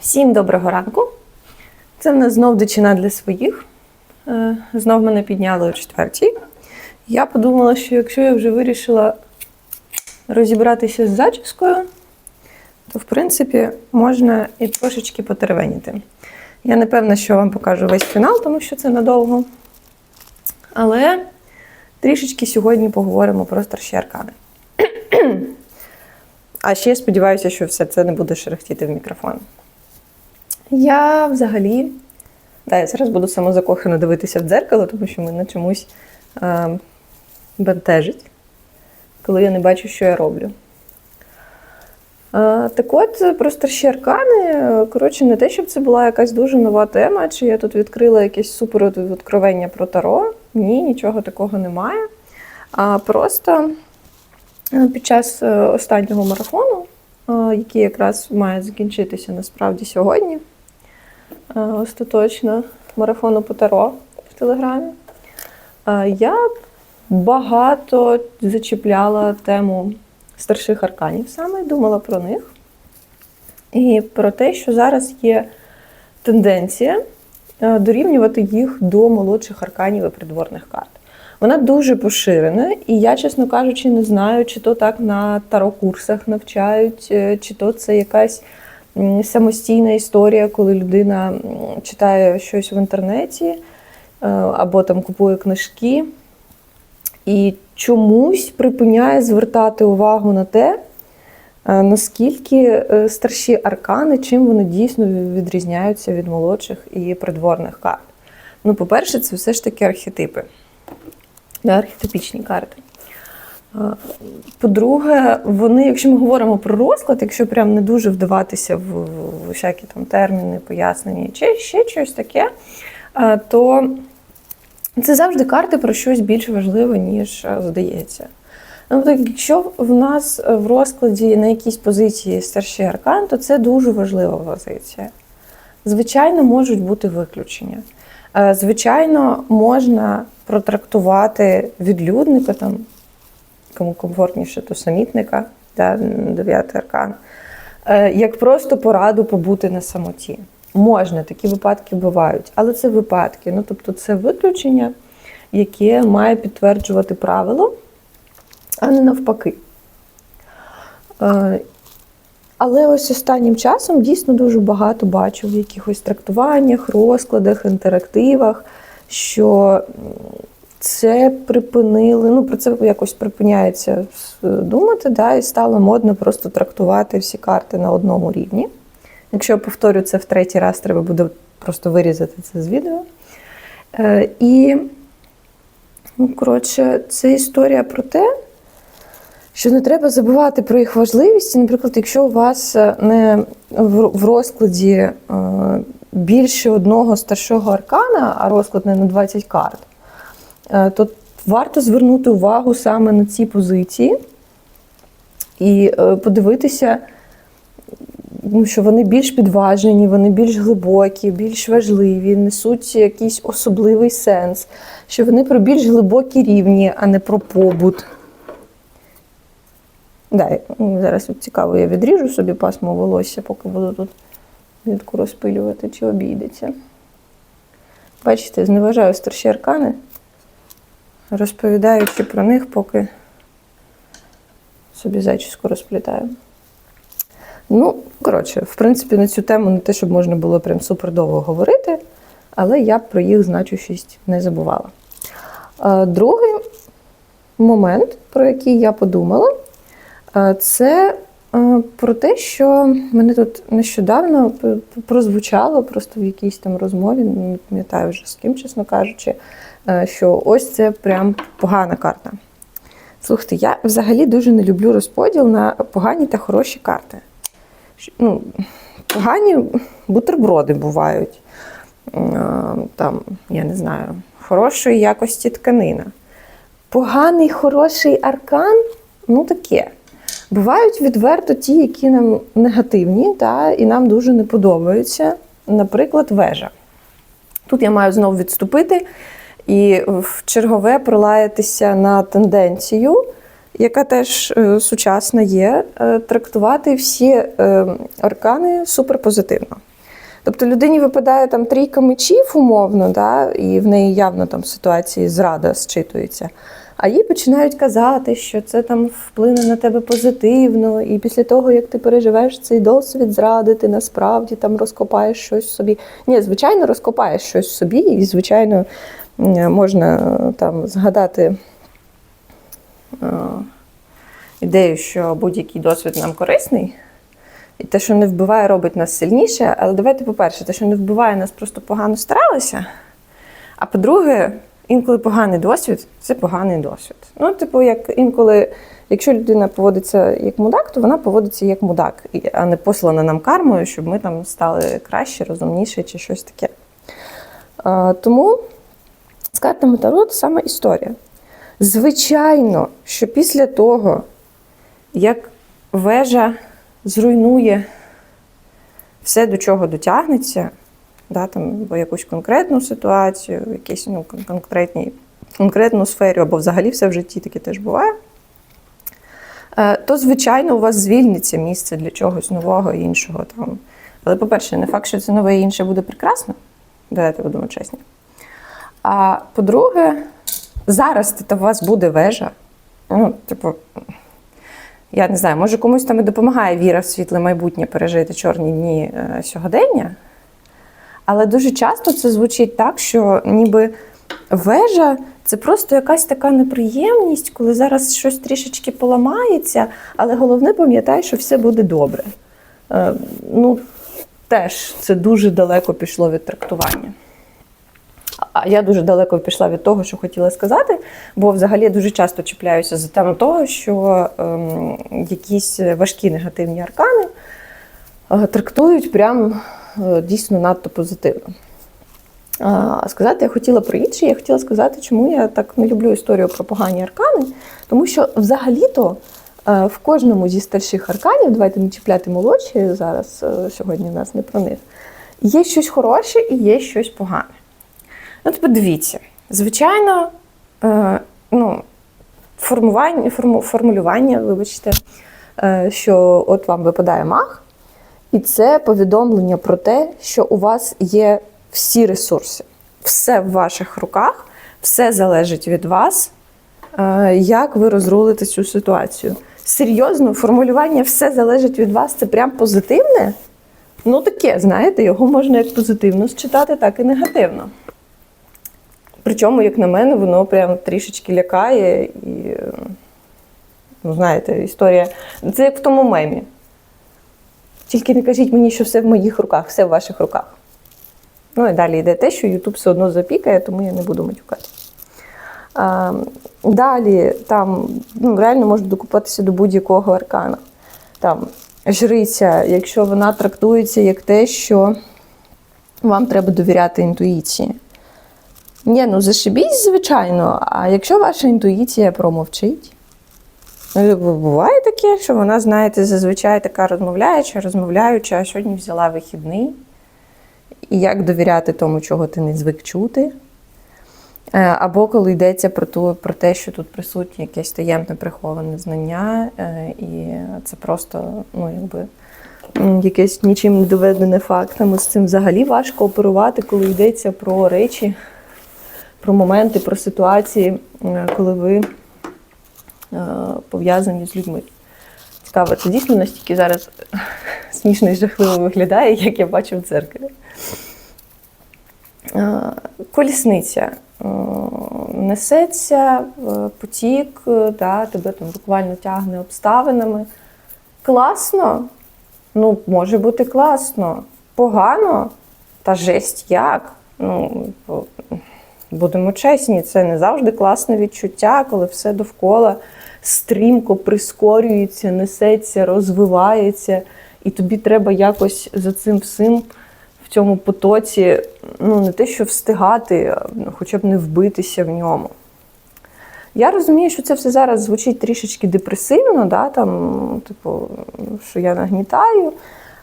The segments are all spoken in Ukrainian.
Всім доброго ранку. Це в нас знов дичина для своїх. Е, Знов мене підняли о четвертій. Я подумала, що якщо я вже вирішила розібратися з зачіскою, то в принципі можна і трошечки потеревеніти. Я не певна, що вам покажу весь фінал, тому що це надовго. Але трішечки сьогодні поговоримо про старші аркани. А ще я сподіваюся, що все це не буде шерехтіти в мікрофон. Я взагалі. Да, я зараз буду самозакохано дивитися в дзеркало, тому що мене чомусь е, бентежить, коли я не бачу, що я роблю. Е, так от, про старші аркани, е, коротше, не те, щоб це була якась дуже нова тема, чи я тут відкрила якесь супер відкровення про Таро. Ні, нічого такого немає. А просто е, під час останнього марафону, який якраз має закінчитися насправді сьогодні, остаточно марафону по Таро в Телеграмі, е, я багато зачіпляла тему старших арканів саме, думала про них. І про те, що зараз є тенденція е, дорівнювати їх до молодших арканів і придворних карт. Вона дуже поширена, і я, чесно кажучи, не знаю, чи то так на таро-курсах навчають, е, чи то це якась самостійна історія, коли людина читає щось в інтернеті е, або там купує книжки і чомусь припиняє звертати увагу на те, е, наскільки е, старші аркани, чим вони дійсно відрізняються від молодших і придворних карт. Ну, по-перше, це все ж таки архетипи, архетипічні карти. По-друге, вони, якщо ми говоримо про розклад, якщо прям не дуже вдаватися в, в всякі там терміни, пояснення чи ще щось таке, е, то це завжди карти про щось більш важливе, ніж е, здається. Ну, так, якщо в нас е, в розкладі на якійсь позиції старший аркан, то це дуже важлива позиція. Звичайно, можуть бути виключення. Звичайно, можна протрактувати відлюдника, там, кому комфортніше, то самітника, да, дев'ятий аркан, е, як просто пораду побути на самоті. Можна, такі випадки бувають, але це випадки. Ну, тобто це виключення, яке має підтверджувати правило, а не навпаки. Е, Але ось останнім часом дійсно дуже багато бачу в якихось трактуваннях, розкладах, інтерактивах, що це припинили, ну про це якось припиняється думати, да, і стало модно просто трактувати всі карти на одному рівні. Якщо я повторю це в третій раз, треба буде просто вирізати це з відео. Е, І, ну, коротше, це історія про те, що не треба забувати про їх важливість. Наприклад, якщо у вас е, не в розкладі е, більше одного старшого аркана, а розклад не на 20 карт, е, то варто звернути увагу саме на ці позиції і е, подивитися, ну, що вони більш підважені, вони більш глибокі, більш важливі, несуть якийсь особливий сенс, що вони про більш глибокі рівні, а не про побут. Да, зараз от цікаво, я відріжу собі пасмо волосся, поки буду тут нитку розпилювати, чи обійдеться. Бачите, зневажаю старші аркани, розповідаючи про них, поки собі зачіску розплітаю. Ну, коротше, в принципі, на цю тему не те, щоб можна було прям супер довго говорити, але я про їх значущість не забувала. Е, Другий момент, про який я подумала, е, це е, про те, що мене тут нещодавно прозвучало просто в якійсь там розмові, не пам'ятаю вже з ким, чесно кажучи, що ось це прям погана карта. Слухайте, я взагалі дуже не люблю розподіл на погані та хороші карти. Ну, погані бутерброди бувають. Е, Там, я не знаю, хорошої якості тканина. Поганий, хороший аркан ну таке. Бувають відверто ті, які нам негативні, та, і нам дуже не подобаються. Наприклад, вежа. Тут я маю знову відступити і в чергове пролаятися на тенденцію, яка теж е, сучасна є, е, трактувати всі е, аркани суперпозитивно. Тобто людині випадає там трійка мечів, умовно, да, і в неї явно там ситуації зрада зчитується. А їй починають казати, що це там вплине на тебе позитивно, і після того, як ти переживеш цей досвід зради, ти насправді там розкопаєш щось собі. Ні, звичайно, розкопаєш щось собі, і, звичайно, можна е, там згадати е, ідею, що будь-який досвід нам корисний. І те, що не вбиває, робить нас сильніше. Але давайте, по-перше, те, що не вбиває, нас просто погано старалися. А по-друге, інколи поганий досвід це поганий досвід. Ну, типу, як інколи, якщо людина поводиться як мудак, то вона поводиться як мудак, а не послана нам кармою, щоб ми там стали краще, розумніше чи щось таке. Тому з картами Таро саме історія. Звичайно, що після того, як вежа зруйнує все, до чого дотягнеться, да, там, або якусь конкретну ситуацію, в якійсь ну, кон- конкретній, конкретну сферу, або взагалі все в житті таке теж буває, е, то, звичайно, у вас звільниться місце для чогось нового і іншого. Там. Але, по-перше, не факт, що це нове і інше буде прекрасно. Давайте будемо чесні. А по-друге, зараз у вас буде вежа. Ну, типу, я не знаю, може комусь там і допомагає віра в світле майбутнє пережити чорні дні е, сьогодення. Але дуже часто це звучить так, що ніби вежа це просто якась така неприємність, коли зараз щось трішечки поламається, але головне пам'ятай, що все буде добре. Е, ну, теж це дуже далеко пішло від трактування. А я дуже далеко пішла від того, що хотіла сказати, бо взагалі я дуже часто чіпляюся за тему того, що ем, якісь важкі негативні аркани е, трактують прям е, дійсно надто позитивно. А сказати я хотіла про інше, я хотіла сказати, чому я так не люблю історію про погані аркани, тому що взагалі-то е, в кожному зі старших арканів, давайте не чіпляти молодші зараз, е, сьогодні в нас не про них, є щось хороше і є щось погане. Ну, от подивіться, звичайно, е, ну, формування, форму, формулювання, вибачте, е, що от вам випадає маг, і це повідомлення про те, що у вас є всі ресурси, все в ваших руках, все залежить від вас, е, як ви розрулите цю ситуацію. Серйозно, формулювання все залежить від вас, це прям позитивне. Ну, таке, знаєте, його можна як позитивно считати, так і негативно. Причому, як на мене, воно прям трішечки лякає і, ну, знаєте, історія. Це як в тому мемі. Тільки не кажіть мені, що все в моїх руках, все в ваших руках. Ну і далі йде те, що Ютуб все одно запікає, тому я не буду матюкати. А, далі там ну, реально можна докупатися до будь-якого аркана. Там жриця, якщо вона трактується як те, що вам треба довіряти інтуїції. Ні, ну зашибіть, звичайно. А якщо ваша інтуїція промовчить, ну, буває таке, що вона, знаєте, зазвичай така розмовляюча, розмовляюча, а сьогодні взяла вихідний. І як довіряти тому, чого ти не звик чути. Е, Або коли йдеться про, ту, про те, що тут присутнє якесь таємне приховане знання, е, і це просто ну, якби, якесь нічим не доведене фактами. З цим взагалі важко оперувати, коли йдеться про речі, про моменти, про ситуації, е, коли ви е, пов'язані з людьми. Цікаво, це дійсно настільки зараз смішно і жахливо виглядає, як я бачу в дзеркалі. Е, Колісниця несеться потік, да, тебе там буквально тягне обставинами. Класно? Ну, може бути класно. Погано? Та жесть як? Ну, будемо чесні, це не завжди класне відчуття, коли все довкола стрімко прискорюється, несеться, розвивається, і тобі треба якось за цим всім в цьому потоці, ну не те, що встигати, ну, хоча б не вбитися в ньому. Я розумію, що це все зараз звучить трішечки депресивно, да, там, типу, що я нагнітаю.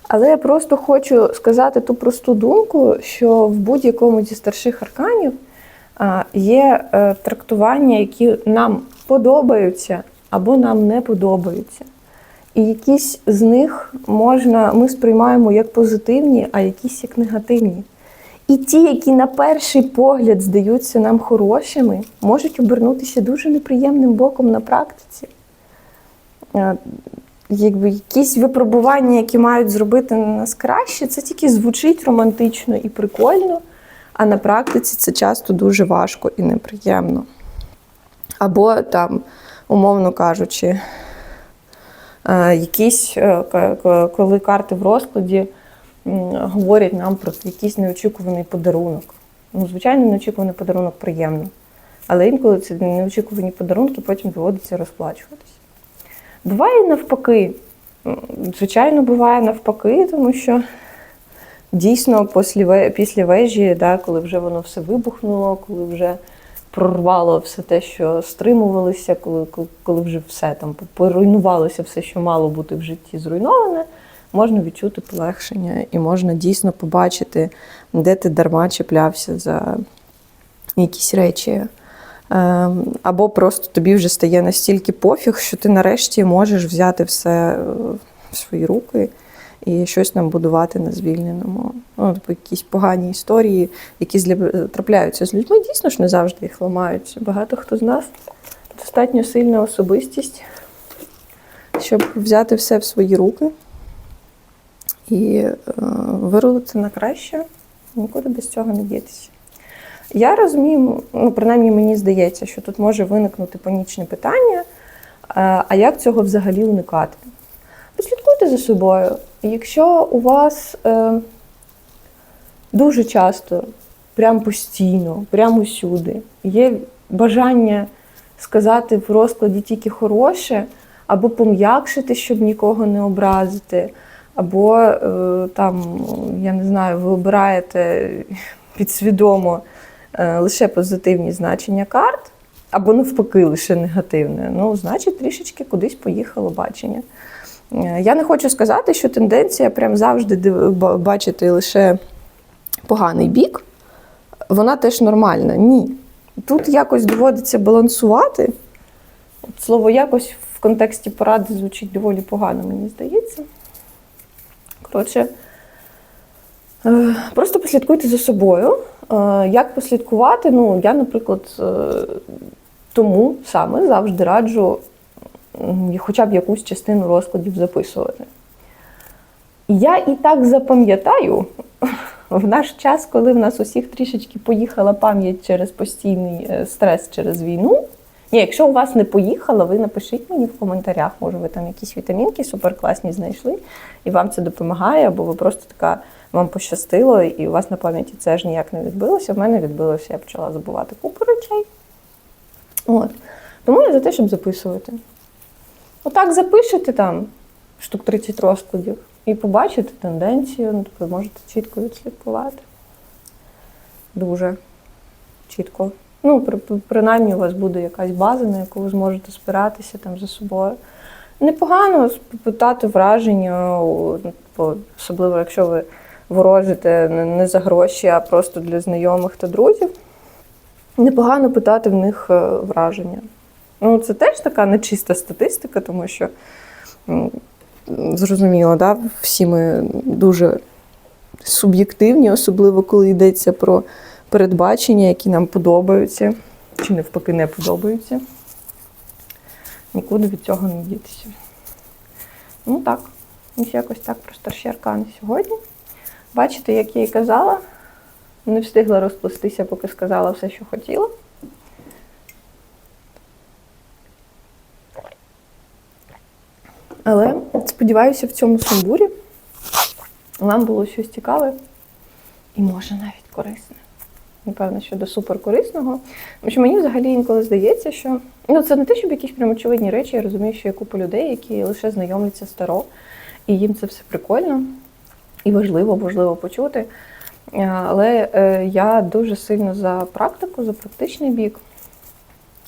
Але я просто хочу сказати ту просту думку, що в будь-якому зі старших арканів є е, трактування, які нам подобаються, або нам не подобаються. І якісь з них можна, ми сприймаємо як позитивні, а якісь як негативні. І ті, які на перший погляд здаються нам хорошими, можуть обернутися дуже неприємним боком на практиці. Якби якісь випробування, які мають зробити нас краще, це тільки звучить романтично і прикольно, а на практиці це часто дуже важко і неприємно. Або там, умовно кажучи, е, якісь, е, коли карти в розкладі говорять нам про якийсь неочікуваний подарунок. Ну, звичайно, неочікуваний подарунок приємно. Але інколи ці неочікувані подарунки потім доводиться розплачуватися. Буває навпаки. Звичайно, буває навпаки, тому що дійсно після, ве- після вежі, да, коли вже воно все вибухнуло, коли вже прорвало все те, що стримувалося, коли, коли, коли вже все там поруйнувалося, все, що мало бути в житті зруйноване, можна відчути полегшення і можна дійсно побачити, де ти дарма чіплявся за якісь речі. Ем, Або просто тобі вже стає настільки пофіг, що ти нарешті можеш взяти все е, в свої руки і щось там будувати на звільненому. Ну, типу, якісь погані історії, які трапляються з людьми, дійсно ж не завжди їх ламають. Багато хто з нас достатньо сильна особистість, щоб взяти все в свої руки і е, вирулити на краще, нікуди без цього не дітися. Я розумію, ну принаймні мені здається, що тут може виникнути панічне питання. е, А як цього взагалі уникати? Послідкуйте за собою. Якщо у вас е, дуже часто, прям постійно, прямо усюди, є бажання сказати в розкладі тільки хороше, або пом'якшити, щоб нікого не образити, або е, там, я не знаю, ви обираєте підсвідомо е, лише позитивні значення карт, або навпаки, лише негативне, ну, значить, трішечки кудись поїхало бачення. Е, Я не хочу сказати, що тенденція прям завжди бачити лише поганий бік, вона теж нормальна. Ні. Тут якось доводиться балансувати. От слово якось в контексті поради звучить доволі погано, мені здається. Коротше, е, просто послідкуйте за собою. Е, Як послідкувати? Ну, я, наприклад, тому саме завжди раджу хоча б якусь частину розкладів записувати. Я і так запам'ятаю в наш час, коли в нас усіх трішечки поїхала пам'ять через постійний е, стрес через війну. Ні, якщо у вас не поїхала, ви напишіть мені в коментарях, може ви там якісь вітамінки суперкласні знайшли, і вам це допомагає, або ви просто така вам пощастило, і у вас на пам'яті це ж ніяк не відбилося. В мене відбилося, я почала забувати купу речей. От. Тому я за те, щоб записувати. Отак запишете там штук 30 розкладів і побачите тенденцію, ну, тобто ви можете чітко відслідкувати. Дуже чітко. Ну, при, при- принаймні, у вас буде якась база, на яку ви зможете спиратися там за собою. Непогано спитати враження, ну, типу, особливо якщо ви ворожите не не за гроші, а просто для знайомих та друзів. Непогано питати в них е, враження. Ну, це теж така нечиста статистика, тому що зрозуміло, да, всі ми дуже суб'єктивні, особливо коли йдеться про передбачення, які нам подобаються, чи навпаки не подобаються. Нікуди від цього не дітися. Ну так, ось якось так про старші аркани сьогодні. Бачите, як я і казала, не встигла розплестися, поки сказала все, що хотіла. Але сподіваюся, в цьому сумбурі вам було щось цікаве і може навіть корисне. Напевно, що до суперкорисного. Тому що мені взагалі інколи здається, що ну це не те, щоб якісь прям очевидні речі. Я розумію, що є купа людей, які лише знайомляться старо, і їм це все прикольно і важливо, важливо почути. Е, Але е, я дуже сильно за практику, за практичний бік.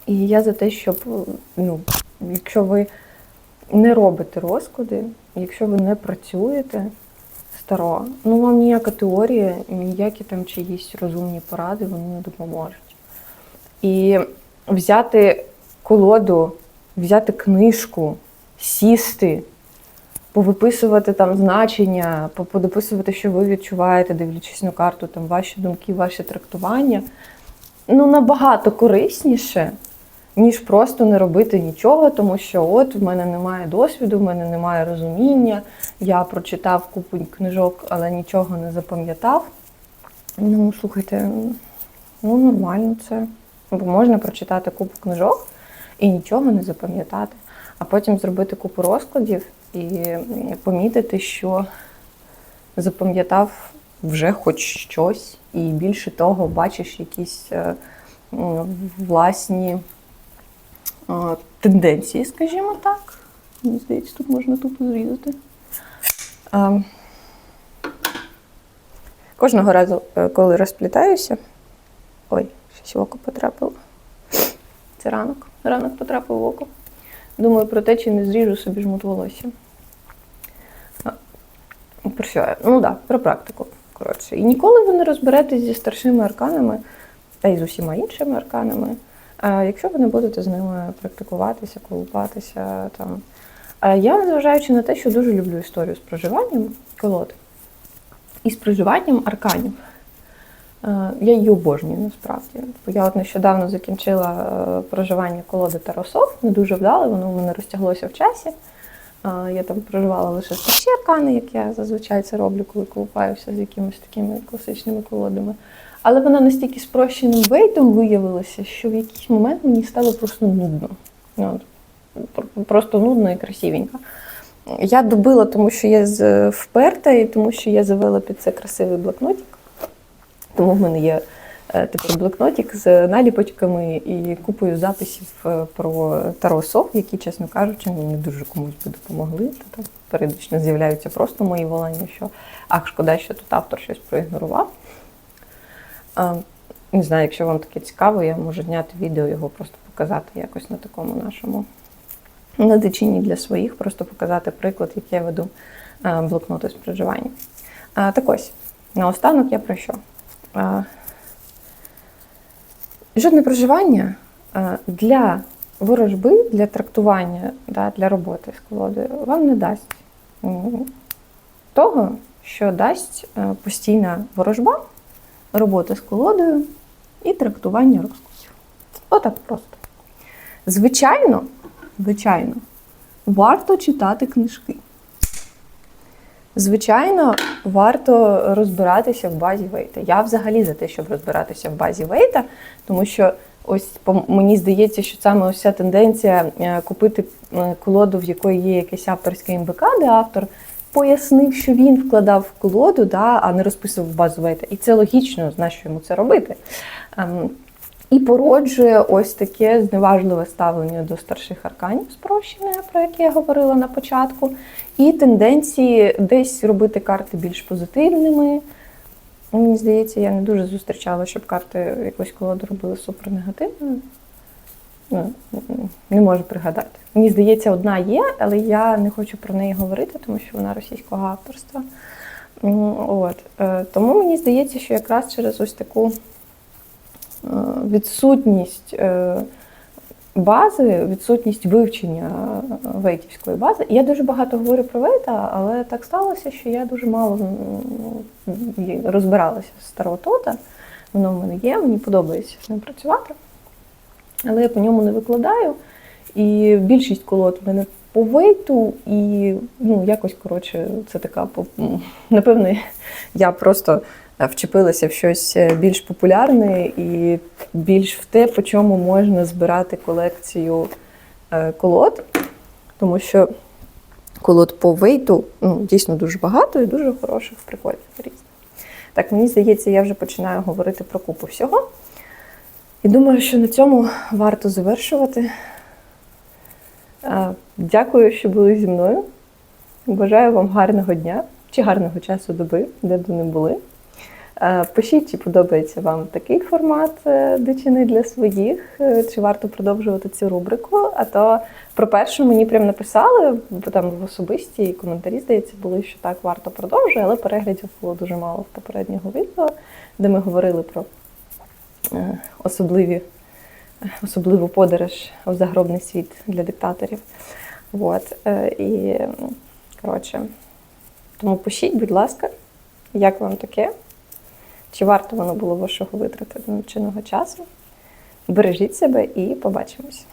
І я за те, щоб, ну, якщо ви не робите розклади, якщо ви не працюєте старо, ну вам ніяка теорія, ніякі там чиїсь розумні поради вони не допоможуть. І взяти колоду взяти книжку, сісти, повиписувати там значення, по- подописувати, що ви відчуваєте, дивлячись на карту, там ваші думки, ваші трактування. Ну, набагато корисніше, ніж просто не робити нічого, тому що от в мене немає досвіду, в мене немає розуміння, я прочитав купу книжок, але нічого не запам'ятав. Ну, слухайте, ну нормально це. Бо можна прочитати купу книжок і нічого не запам'ятати, а потім зробити купу розкладів і помітити, що запам'ятав вже хоч щось, і більше того, бачиш якісь е, власні тенденції, скажімо так. Мені здається, тут можна тупо зрізати. Кожного разу, е, коли розплітаюся. Ой, щось в око потрапило. Це ранок. Ранок потрапив в око. Думаю про те, чи не зріжу собі жмут волосся. Про що? Ну так, да, про практику. Коротше. І ніколи ви не розберетесь зі старшими арканами, та й з усіма іншими арканами, якщо ви не будете з ними практикуватися, колупатися. Там. Я, незважаючи на те, що дуже люблю історію з проживанням колод і з проживанням арканів. Е, Я її обожнюю насправді. Бо я от нещодавно закінчила е, проживання колоди Таросов, не дуже вдало, воно в мене розтяглося в часі. Е, Я там проживала лише старші аркани, як я зазвичай це роблю, коли колупаюся з якимись такими класичними колодами. Але вона настільки спрощеним вейтом виявилася, що в якийсь момент мені стало просто нудно. Ну, Просто нудно і красивенько. Я добила, тому що я вперта, і тому що я завела під це красивий блокнотик. Тому в мене є е, такий блокнотик з наліпочками і купою записів е, про Таро Сов, які, чесно кажучи, мені дуже комусь би допомогли. Та періодично з'являються просто мої волання, що ах, шкода, що тут автор щось проігнорував. Не знаю, якщо вам таке цікаво, я можу зняти відео, його просто показати якось на такому нашому на дичині для своїх, просто показати приклад, як я веду блокноти з проживання. Так ось, наостанок я про що? Жодне проживання для ворожби, для трактування, для роботи з колодою вам не дасть того, що дасть е, постійна ворожба, робота з колодою і трактування розкладів. Отак просто. Звичайно, звичайно, варто читати книжки. Звичайно, варто розбиратися в базі Вейта. Я взагалі за те, щоб розбиратися в базі Вейта, тому що ось мені здається, що саме ось ця тенденція е, купити е, колоду, в якої є якесь авторське МБК, де автор пояснив, що він вкладав в колоду, да, а не розписував базу Вейта. І це логічно, на що йому це робити. Ем, і породжує ось таке зневажливе ставлення до старших арканів спрощене, про яке я говорила на початку, і тенденції десь робити карти більш позитивними. Мені здається, я не дуже зустрічала, щоб карти якось колоду робили супернегативною. Ну, не можу пригадати. Мені здається, одна є, але я не хочу про неї говорити, тому що вона російського авторства. От. Е, Тому мені здається, що якраз через ось таку е, відсутність е, бази, відсутність вивчення вейтівської бази. Я дуже багато говорю про вейта, але так сталося, що я дуже мало розбиралася з старого тота. Воно в мене є, мені подобається з ним працювати. Але я по ньому не викладаю. І більшість колод в мене по вейту, і ну, якось, коротше, це така напевне, я просто е, вчепилася в щось е, більш популярне і більш в те, по чому можна збирати колекцію е, колод, тому що колод по вейту ну, дійсно дуже багато і дуже хороших, прикольних різних. Так, мені здається, я вже починаю говорити про купу всього. І думаю, що на цьому варто завершувати. Дякую, що були зі мною. Бажаю вам гарного дня чи гарного часу доби, де б ви не були. Пишіть, чи подобається вам такий формат е, дичини для своїх, е, чи варто продовжувати цю рубрику. А то про першу мені прям написали, бо там в особисті коментарі, здається, були, що так варто продовжувати, але переглядів було дуже мало в попереднього відео, де ми говорили про особливі особливу подорож у загробний світ для диктаторів. От, е, і коротше, тому пишіть, будь ласка, як вам таке? Чи варто воно було вашого витрати навченого часу? Бережіть себе і побачимось.